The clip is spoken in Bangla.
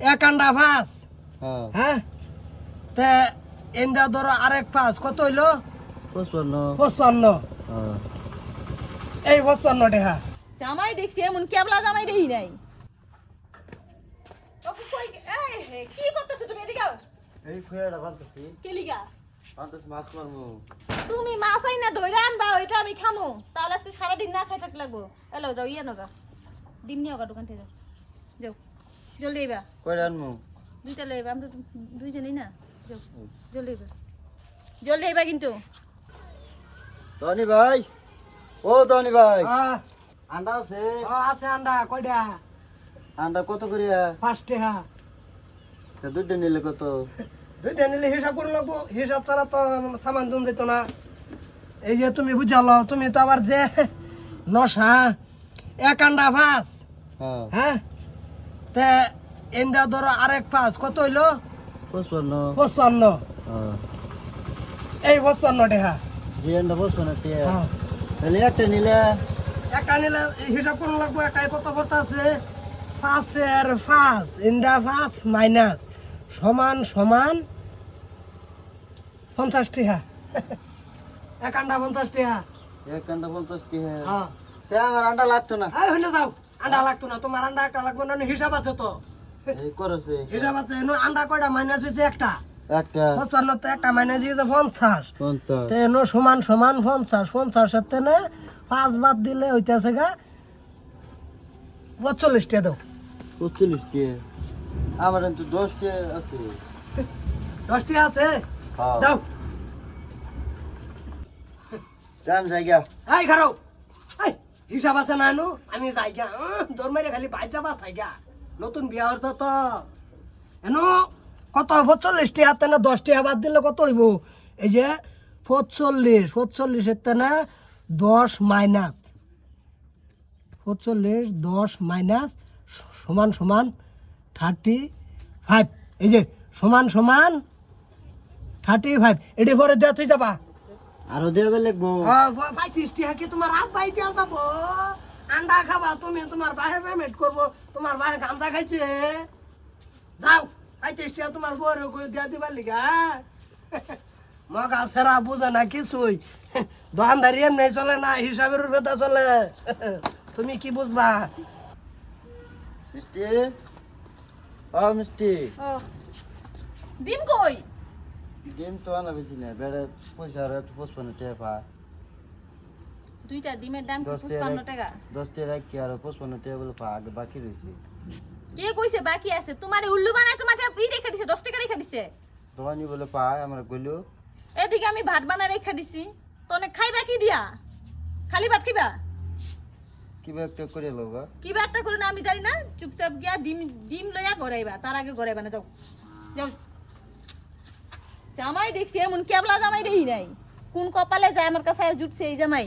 এক আন্ডা পাঁচ হ্যাঁ। হ্যাঁ? তে এন্দা ধরো আরেক পাঁচ কত হইল? পঁচপান্ন। পঁচপান্ন। হ্যাঁ। এই পঁচপান্ন টাকা। জামাই দেখছি এমন কেবলা জামাই দেখি নাই। ওকে কই এই হে, কি করতেছো তুমি এদিকে এই খুয়াটা বানতেছি কেলিগা বানতেছি মাছ মারমু তুমি মাছ আই না ধইরা আনবা ওইটা আমি খামো। তাহলে আজকে সারাদিন না খাই লাগবো। এলো যাও ইয়া নগা। ডিম নিয়ে ওগা দোকান থেকে যাও। যাও। জলদি এবা কয়টা আনমু দুইটা লই আমরা দুইজনই না। জলদি এবা জলদি এবা কিন্তু। ধনী ভাই। ও ধনী ভাই। হ্যাঁ আন্ডা আছে। ও, আছে আন্ডা কয়টা আন্ডা কত করিয়া? পাঁচ টাকা। তা দুইটা নিলে কত? দুইটা নিলে হিসাব করে লাগবো হিসাব ছাড়া তো সামান দুম যেত না। এই যে তুমি বুঝালো তুমি তো আবার যে নশা। এক আন্ডা পাঁচ। হ্যাঁ। হ্যাঁ? তে এন্দা ধরো আরেক পাঁচ কত হইল? পঁচপান্ন। পঁচপান্ন। হ্যাঁ। এই পঁচপান্ন টাকা যে আন্ডা পঁচপান্ন টিয়া হ্যাঁ। তাহলে একটা নিলে? একটা নিলে হিসাব করে লাগবো একটাই কত পড়তে আছে পাঁচের পাঁচ ইন্দা পাঁচ মাইনাস সমান সমান পঞ্চাশ টাকা এক আন্ডা পঞ্চাশ টাকা এক আন্ডা পঞ্চাশ টিয়া হ্যাঁ। আমার আন্ডা লাগতো না। এই হইলে যাও। আন্ডা লাগতো না তোমার আন্ডা একটা লাগবে না হিসাব আছে তো। হিসাব আছে আন্ডা কয়টা? মাইনাস হয়েছে একটা। একটা। তো মাইনাস হয়েছে পঞ্চাশ। সমান সমান পঞ্চাশ পঞ্চাশের তেনে পাঁচ বাদ দিলে হইতেছে গা পঁচল্লিশ দাও। পঁচল্লিশ টিয়া আমার কিন্তু দশ টিয়া আছে। দশ টাকা আছে? হ্যাঁ। দাও। টাইম জায়গা এই এই হিসাব আছে না আমি যাই গা দৌড় মেরে খালি বাইর যাবা চাই গা। নতুন বিয়া হচ্ছে তো। এনো, কত পঁচল্লিশ টাকা তেনে দশ টাকা বাদ দিলে কত হইব? এই যে পঁচল্লিশ পঁচল্লিশের তেনে দশ মাইনাস পঁচল্লিশ দশ মাইনাস সমান সমান থার্টি ফাইভ এই যে সমান সমান থার্টি ফাইভ এটি পরে দেওয়া তুই যাবা। আরও দেওয়া লাগবো। পঁয়ত্রিশ টাকা কি তোমার আপ বাই দেওয়া যাব? আন্ডা খাবা তুমি তোমার বাহে পেমেন্ট করব। তোমার বাহে গাঁজা খাইছে। যাও পঁয়ত্রিশ টাকা তোমার বউরে কই দিয়া দিবার লিগা মগা সেরা বুঝে না কিছুই। দোকানদারি এমনি চলে না হিসাবের বেদা চলে। তুমি কি বুঝবা? মিষ্টি? ও মিষ্টি। ও। ডিম কই? ডিম তো আনা বেশি না বেড়ে পয়সা আর একটু পঁচপান্ন টাকা। পা দুইটা ডিমের দাম কি দশ পঁচপান্ন টাকা? দশ টাকা রাখি আর পঁচপান্ন টাকা বলে পা আগে বাকি রয়েছে। কে কইছে বাকি আছে? তোমার উল্লু বানায় তোমার ই রেখা দিছে দশ টাকা রেখা দিছে। দোকানি বলে পায় আমার গইলো এদিকে আমি ভাত বানায় রেখা দিছি। তনে খাইবা কি দিয়া? খালি ভাত খাইবা? কিবা একটা করে লোক কিবা একটা করে না আমি জানি না। চুপচাপ গিয়া ডিম ডিম লইয়া গড়াইবা তার আগে গড়াইবা না যাও। যাও। জামাই দেখছি, এমন কেবলা জামাই দেখি নাই। কোন কপালে যায় আমার কাছে জুটছে এই জামাই?